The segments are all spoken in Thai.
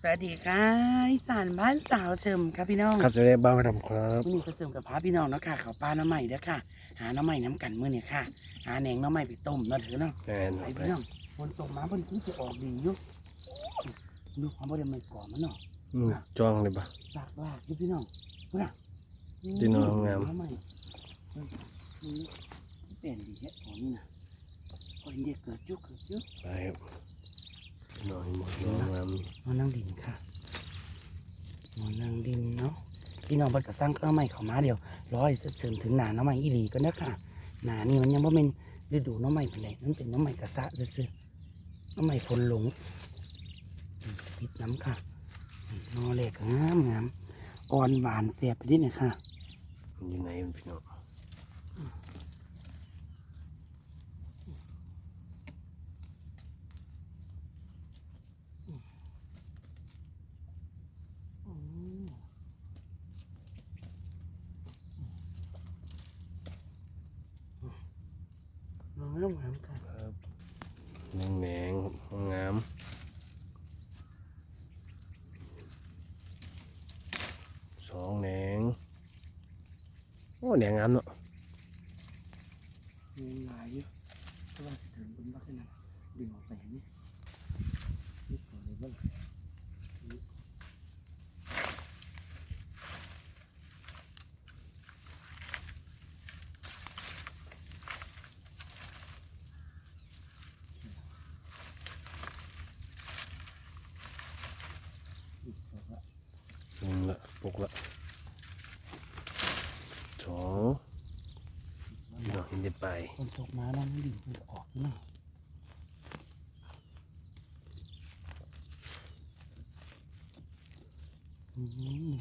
สวัสดีค่ะอีสานบ้านสาวเฉิมครับพี่น้องครับจะได้บ้านมาทำครับมื่อนี้ก็เสริมกับพาพี่น้องเนาะค่ะเขาวปลาน้ำใหม่เด้อค่ะ หาน้ำใหม่น้ำกันมื้อเนี่ยค่ะ หาแหนงน้ำใหม่ไปต้มเนาะเถอะเนาะแน่นไอไปพี่น้องฝนตกมาเพิ่นคือสิออกดีอยู่ดูความบ่ได้ไม่ก่อมันเนาะอืมจ้องเลยปะลากลากอยู่พี่น้องพุ่นน่ะพี่น้องงามน้ำใหม่เฮ้ยนี่เป็นดีแค่ของนี่นะพอเด็กเกิดอยุกเกิดอยุกไปครับ หน่อยหมดน้องงามนอนนั่งดินค่ะนอนนั่งดินเนาะพี่น้องเพิ่นก็สร้างเครื่องใหม่เข้ามาเดียวร้อยเสริมถึงหนาน้ำใหม่อีหลีก็นะค่ะหนานี่มันยังบ่เป็นฤดูน้ำใหม่ปานใดนั่นเป็นน้ำใหม่กระซะซื่อๆน้ำใหม่ฝนหลงอืมติดน้ำค่ะอืมนอเล็กงามงามอ่อนหวานเสียบไปดิเนี่ยค่ะมันอยู่ไหนมันพี่น้อง นอนแล้วงามค่ะครับนึ่งแหนงงามสองแหนงโอ้แหนงงามเนาะ มีหลายอยู่เพราะว่าจะถึงบนบ้านนั่นดึงออกไปนี่นี่ก่อนเลยบ้างอีกสองละ หนึ่งละปลุกละสองพี่น้องเห็น จะไป คนตกมาแล้วไม่ดิ่งออกนะอืม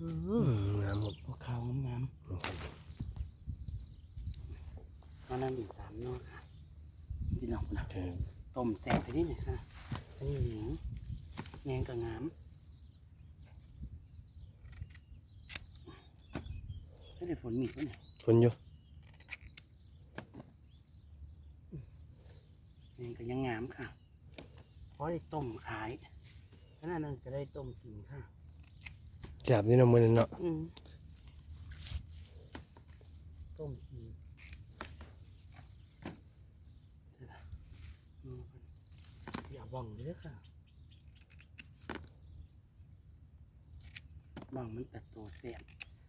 อืมงามหมด พวกเขางามๆมานั่งดิ่งสามนอกค่ะพี่น้องนะ เออ ต้มแซ่บไปนิดหน่อยค่ะ อันนี้เหนียง แงงกับงามไม่ได้ฝนมีดวะเนี่ยฝนอยู่แงงกับยังงามค่ะเพราะได้ต้มขายขนาดนั้นก็ได้ต้มกินค่ะจับนี่เนาะมือนี่เนาะอืมต้มกินเดี๋ยวนะอืมอย่าว่องเลยค่ะ ว่องมันแต่ตัวเสียบ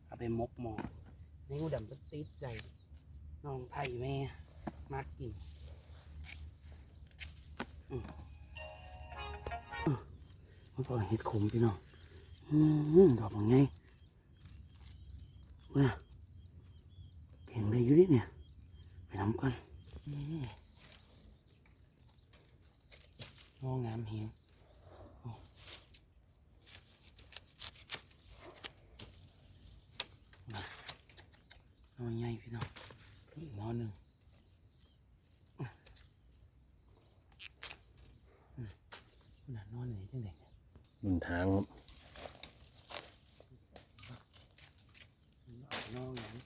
เอาไปมกหมอในงูดำก็ติดใจน้องไผ่แม่มากกินอืมอืมมันก็เห็ดขมพี่น้องอืมดอกมันไงว่าแข็งได้อยู่ดิเนี่ย ไปน้ำก่อนอืมงองงามเหียงโอ้มา นอยใหญ่พี่น้องอีกนอยหนึ่งอืมอืมขนาดนอยไหนจังเด็กเนี่ยบนทางครับนอนั้น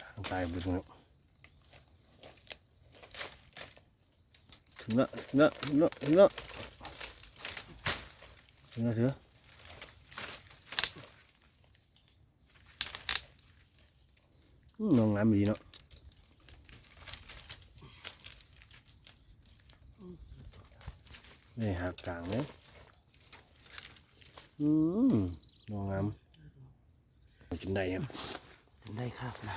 ทางตายบุญครับถึงละถึงละถึงละถึงละ ถึงละเถอะอืมน้องงามดีเนาะนี่หักกลางเนี่ยอืมน้องงามกินได้ครับถึงได้ครับนะ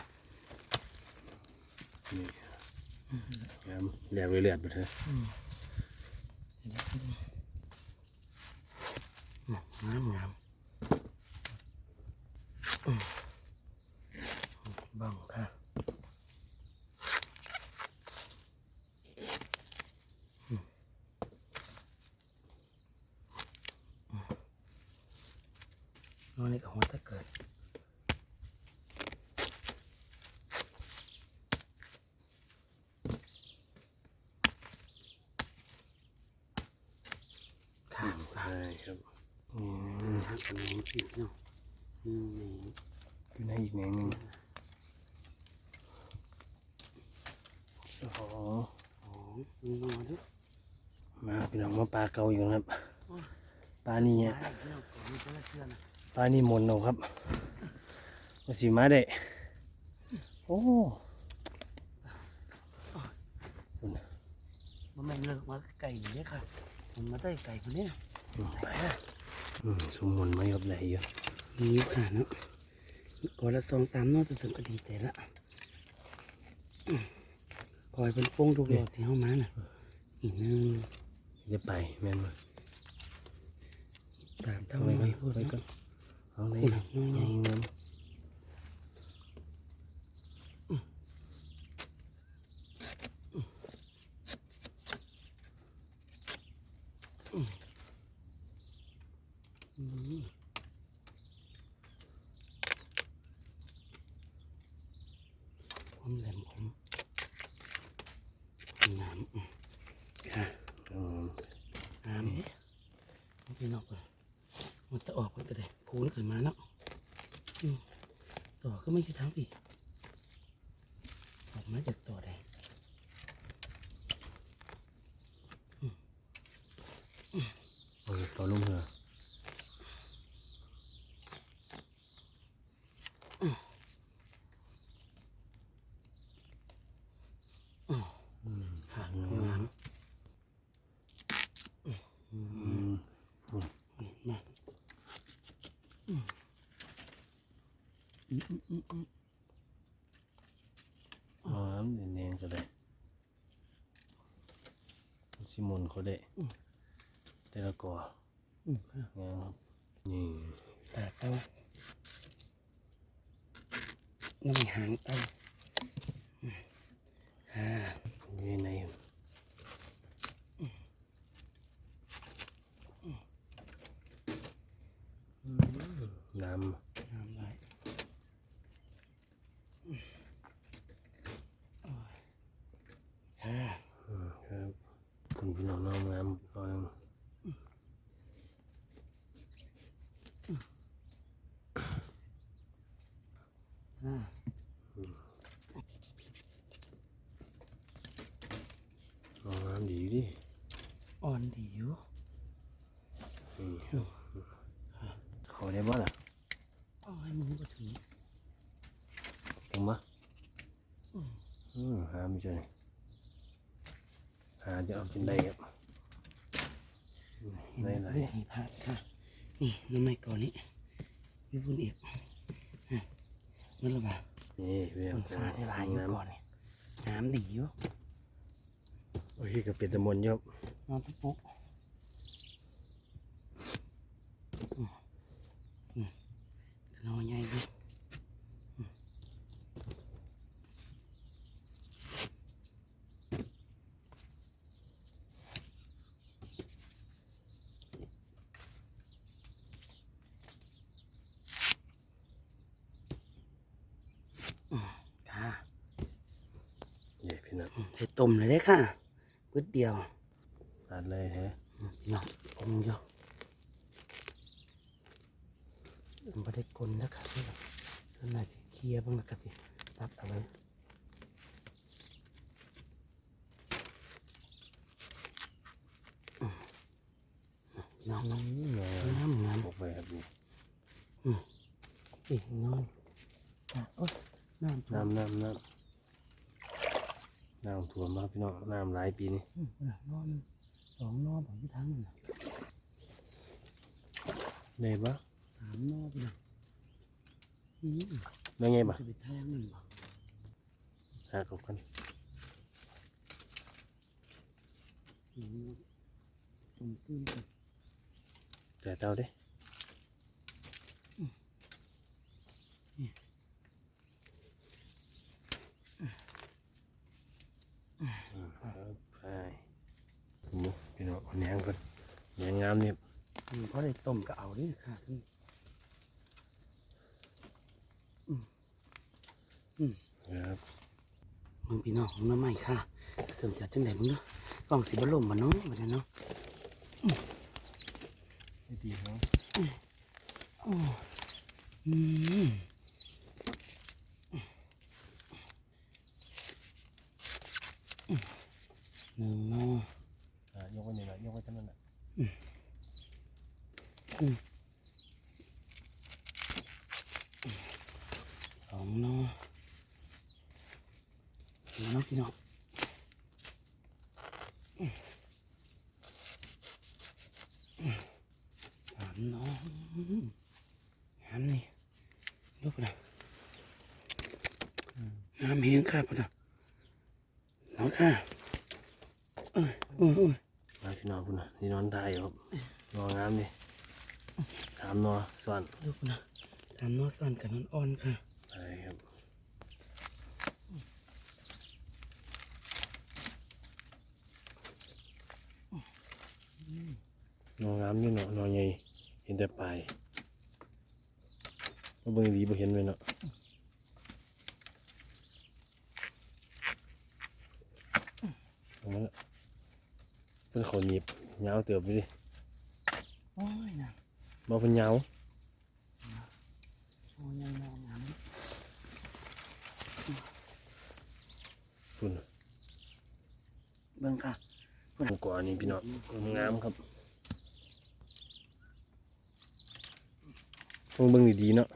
นี่งามแหลกเลยแหลกไปเถอะ งามงามอืมบังค่ะอืมอืมน้องนี่กับหัวตะเกิด ใช่ครับ อื มหักกันแหนงสิเนาะอืมแหนงอยู่ในอีกแหนงหนึ่งสองสองมีงอด้วยมาพี่น้องมาปลาเก่าอยู่ครับปลานี่มาเนี่ยได้เนาะก่อนมีแต่ละเชือนะปลานี่หมนเอาครับมาสีมาได้โอ้มันแม่นเลิกมาไก่อยู่เนี่ยค่ะมันมาได้ไก่คนเนี้ยอืมไปอืม สมมนไหมครับไหลเยอะมีอยู่ค่ะเนาะก่อนละสองสามเนอกจะถึงก็ดีใจละอืมคอยเป็นโป้งทุกหลอดที่เข้ามาน่ะอีกนึงจะไปแม่นมาตามเท่าเอาไหไว้ร่ก่อนพูดไว้เนาะก่อนเอาไหนพูดหนักน้อยเอาเงิน อืมความแหลมคมงามอืมค่ะ อืม งามเอ๊ะเอาไปนอกก่อนมันจะออกมันก็ได้พู นขึ้นมาเนาะต่อก็ไม่คือทั้งปีออกมาจากต่อได้อาต่อลุ่มเหรออืม ค่ะงามอืม อืม มาอืมอืมอืมอืมอืม อ๋อน้ำแดงๆก็ได้ซิมอน เขาได้แต่ละก่ออืมค่ะงามครับนี่ตาเต้าน้ำหางเต้าอืมอ่าอยู่ในน้น้ำไหลอืมโอ้ยค่ะำอืมครับคุณพี่น้องน้องน้ำน้อย อ่า น้องน้ำดีดิ อ่อนดีอยู่ นี่ครับเขาได้บ่ล่ะ อ้อยมือก็ถึง ถึงบ่อืมหาไม่เจอหาจะเอาจนได้ครับได้ไหลายลูกให้พลาดค่ะ นี่น้ำไม่ก่อนนี้วิบุญเอกอะมันระบาดนี่เวียมันงขาดได้หลายอยู่น้ำก่อนนี่น้ำดีอยู่โอ้ยก็เป็นตะมนต์เยอะนอนตุ๊กปุ๊กอืมอืมนอนใหญ่ดิอืมอืมค่ะ เย่พี่น้อง อืม ใส่ต้มเลยได้อค่ะพืดเดียวตัดเลยแฮะอืมพี่น้ององเดียวมันไม่ได้กลนนะครับพี่น้องเท่านั้นสิเคลียร์บ้างแล้วก็สิตัดเอาไว้อืมพี่น้องน้อืมำน้ำน้ออกไปครับนี่ำอีกน้องอะโอ้ยน้ำท่วมน้ำน้ำ น้ำน้ำท่วมมาพี่น้องน้ำหลายปีนี่นอนสองนอนของที่ทั้งนั่นได้ปะสามนอนพี่น้องอืมได้ไงปะจะไปแทงมันบ่หากับกันอืมจมตื้นไปแต่เต้าเด้อืมครับไปหมูพี่น้องเอา แหนงก่อนแหนงงามนี่อืมเพราะได้ต้มก็เอาดิค่ะอืมครับมึงพี่น้องมึงน้ำใหม่ค่ะเสริมจากจังไหนมึงเนาะกล่องสีบลมบ่เนาะบ่ได้เนาะอืมดีเนาะอืมหนึ่งเนาะอ่ายกไว้นี่นั้นแหละสองเนาะสี่เนาะพี่น้องสามเนาะน้ำนี่ลูกนะน้ำเฮียงค่ะพ่อนะนาะค่ะเอ้ยเอ้ยเอ้ย มาพี่น้องพุ่นน่ะนี่นอนตายอยู่ครับนอนงามดิถามนอส่วนลูกนะตามเน้อซ่อนกับน้องอ่อนค่ะไปครับนอนงามอยู่เนาะนอนใหญ่เห็นแต่ปลายว่าเบิ่งดีบ่เห็นเลยเนาะเอามาละ เป็นขอหนีบยาวเติบไปดิโอ้ยนะบ่เป็นยาวโอ้ยยังมองน้ำพุ่นเบิ่งค่ะหมูกรอบนี่พี่น้องงามครับต้องเบิ่งดีๆเนาะ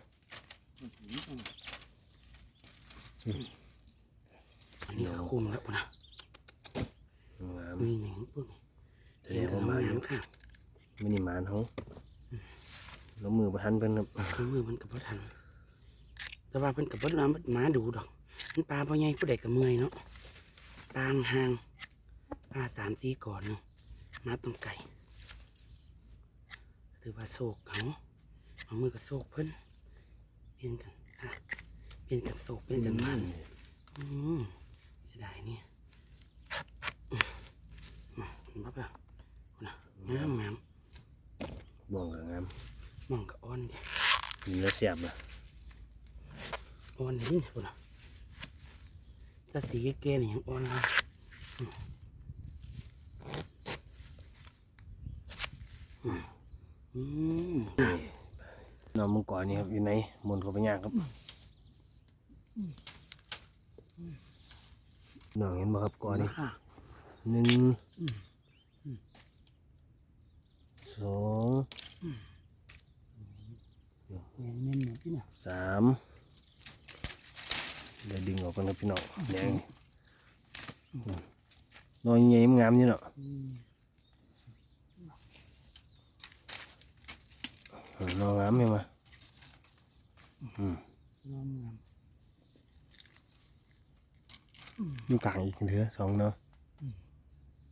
อันนี้เขาคุมแล้วนะ งาม มีหนึ่งปึ๊บ แสดงว่ามาอยู่ น้ำค่ะ มินิมานเขาแล้วมือประทันเพิ่นครับมือมันกับพ่ทัน แต่ว่าเพิ่นกับพ่น้ำมาดูดอกมันปลาพ่อใหญ่ผู้ใดกับเมื่อยเนาะปลาห่างปลาสามสี่ก่อนเนาะมาต้มไก่ถือว่าโศกเขาเอามือกับโศกเพิ่นเปลี่ยนกันค่ะเปลี่ยนกันโศกเปลี่ยนกันมันอืมเสียดายเนี่ยมาคุณบ๊อบอะคุณอะงามงาม บ่วงกับงามมองกับอ้อนดิมีแล้วเสียบอะอ้อนดินี่คุณอะถ้าสีแก่ๆนี่ยังอ้อนเลยอืมอืมอืมน้องมังกรนี่ครับอยู่ในหมุนเข้าไปยากครับน้องเห็นบ่ครับก่อนนี่ค่ะหนึ่ง อืมอืม สอง เน้นเน้นๆหน่อยพี่น่ะ สามเดี๋ยวดึงออกกันครับพี่น้องแดงนี่นอนใหญ่งามนี่เนาะอืมนอนงามไหมมาอืมงามงามอยู่กลางอีกเถือสองเนาะ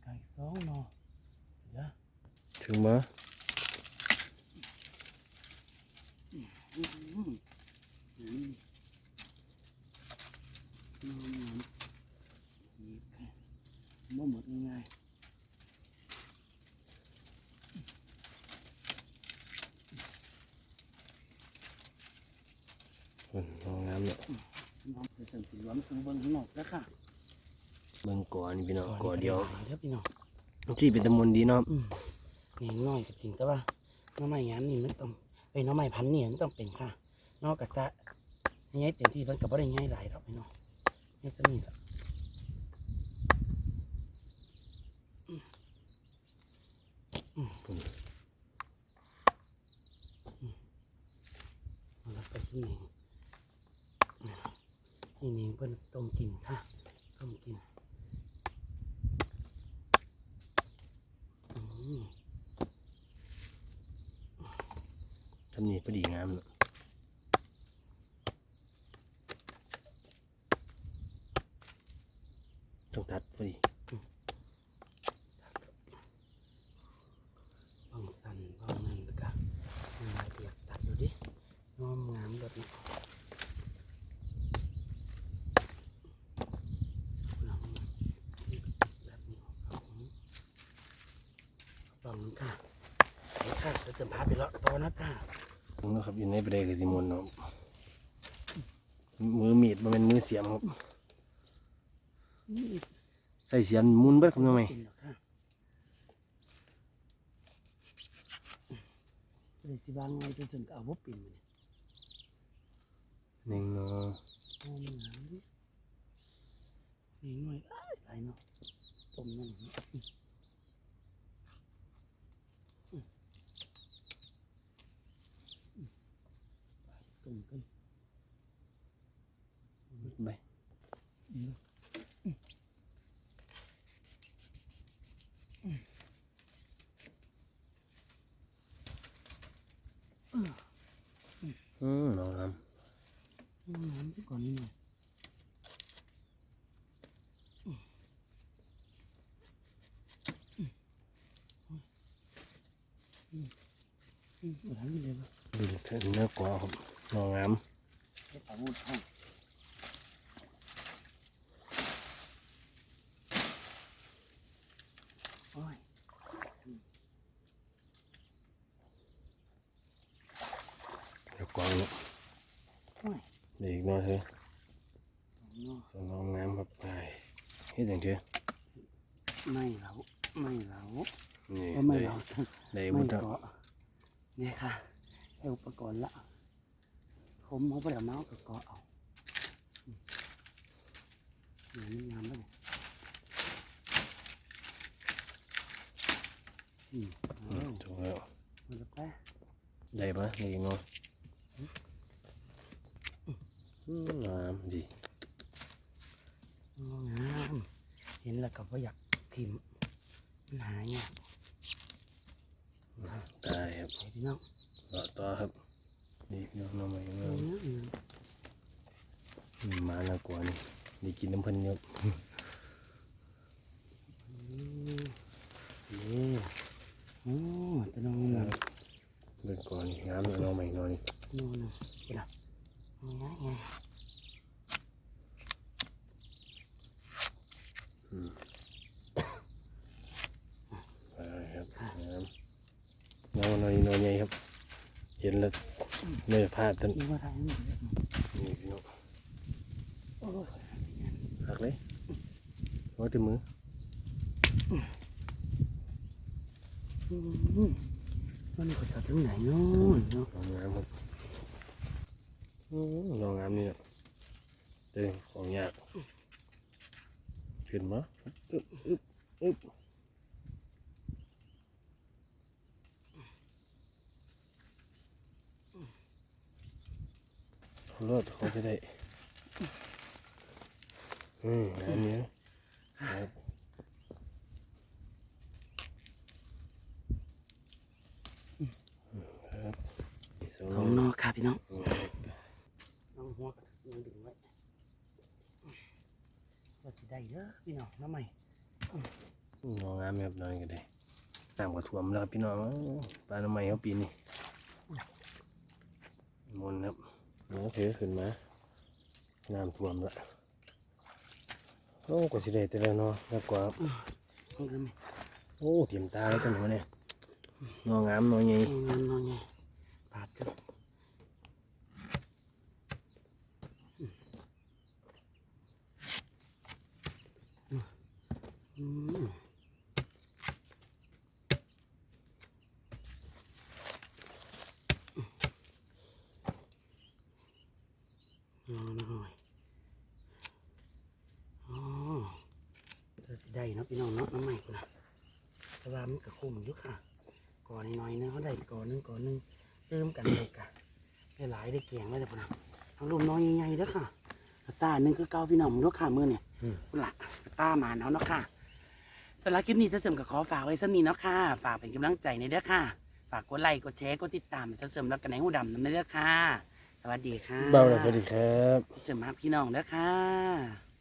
ไก่สองเนาะเดี๋ยวถึงบ่อืมอืมอืมงามงามนี่ค่ะบ่หมดง่าย อืมนอนงามเนาะ ๆน้องเป็นสันสีหวานสูงเบิ่งข้างนอกแล้วค่ะ เบิ่งก่อ นนี่พี่น้องก่อนเดียวเด้อพี่น้องที่เป็นตะมนดีเนาะอืมนี่น้อยก็จริงแต่ว่าน้องไม้ยันนี่มันต้องไอ้ยน้องไม้พันธุ์นี่มันต้องเป็นค่ะนอกกระซะง่ายเต็มที่มันก็บ่ได้ง่ายหลายดอกพี่น้องนี่จะนี่ละอืมอืมอืมเอาละไปที่นี่นี่นี่เพิ่นต้มกินค่ะต้มกินอืม ทำนี่พอดีงามเนาะต้องตัดพอดี บางสันบางนั่นก็มันละเอียดตัดดูดิงอมงามแบบนี้เอาแบบนี้เอาบางค่ะเดี๋ยวค่ะจะเติมพาไปแล้วตอนนะจ้านี่เนาะครับอยู่ในประเดกับสิมนเนาะมือมีดมันเป็นมือเสียมครับนี่ใส่เสียมมุนเบิดครับทำไมกินหรอกค่ะเลยสิบางไงจะเสริมก็เอาบ่เป็นเลยหนึ่งเนาะโอ้ยหนาวดินี่หน่อยอ้ายไหลเนาะต้มนั่นอืมอืมอืม ไปต้มกันไปอืมอืมน้องน้เอาน้ำซะก่อนนี่หน่อยอืมอืมอืมอืมเอาทั้งนี้เลยปะำดูเถอะเนื้อกว่าครับน้องงามเฮ็ดเอาหมดห้องโอ้ยเนื้อกว่าเนาะโอ้ยเดี๋ยวอีกหน้อยเถอะเนาะสองน้องงามครับไปเฮ็ดจังเถอะ ไม่เหลาไม่เหลา นี่ ก็ไม่ ได้ เหลา ได้ ไม่ บุตร เกาะเนี่ยค่ะให้อุปกรณ์ละผมเอาไปเอาเมาส์กับเกาะเอาอืมนี่งามแล้วเนี่ยอืมเอา อืมถูกแล้ว มันจะไป ได้ปะได้อีกหน้อยอืมงามดีอ๋องามเห็นแล้วก็บ่อยากทิมมันหายากได้ครับไปพี่น้องต่อต่อครับนี่พี่น้องน้องใหม่เอาน้องเนื้อเนื้ออืมมาแล้วกว่านี่ได้กินน้ำเพันเยอะอืมนี่โอ้ตัวน้องนี่นะ เบิดก่อนนี่งามเลยน้องใหม่น้อยนี่ นู่นน่ะเห็นอะเอาไงไง ไปครับงามน้องน้อยน้อยใหญ่ครับ เห็นแล้ว ไม่พลาดท่านนี่ว่าทางนี้เยอะมากนี่พี่น้องโอ้ยหักเลยว่าจะมืออืมมันก็จะถึงไหนเนาะเนาะน้องงามครับอืมน้องงามนี่นะเด้งของยากขึ้นมาอึ๊บอึ๊บอึ๊บ เอารถเขาจะได้อืมงามเนี้ยครับครับนี่สองขน้อองงนอกค่ะพี่น้องอืมน้องหัวก็ยังดึงไว้ว่าสิได้เด้อพี่น้องน้ำใหม่น้องงามแบบน้อยก็ได้น้ำก็ท่วมแล้วครับพี่น้องปลาหน้ำใหม่เขาปีนี่มนต์ครับ น้องเพขึ้นมาน้ำท่วมละโอ้กว่าสิได้แต่แล้วเนาะแล้วกว่าต้องกันไหมโอ้เตรียมตาแล้วจังวะเนี่ยน้องงามน้อยใหญ่นอนนอนไงปาดกันอืม นอนหน่อยอ๋อเราจะได้เนาะพี่น้องเนาะน้ำใหม่กูนะแต่ว่ามันก็คุ้มอยู่ค่ะ ก่อนน้อยๆนึงเขาได้ก่อนหนึงก่อนหนึงเติมกันเลยกะได้หลายได้เกียงเลยเด้อพุ่นนะทั้งรูมน้อยใหญ่ๆเด้อค่ะตาหนึ่งคือเก้าพี่น้องเด้อค่ะมือเนี่ยพุ่นละตาหมาเนาะเนาะค่ะสำหรับคลิปนี้ถ้าเสริมกับขอฝากไว้สักนิดเนาะค่ะ ฝากเป็นกำลังใจในเด้อค่ะ ฝากกดไลค์กดแชร์กดติดตามถ้าเสริมรักกันในหูดำนั่นเด้อค่ะ สวัสดีค่ะเบาเลยสวัสดีครับเสริมมาพี่น้องเด้อค่ะ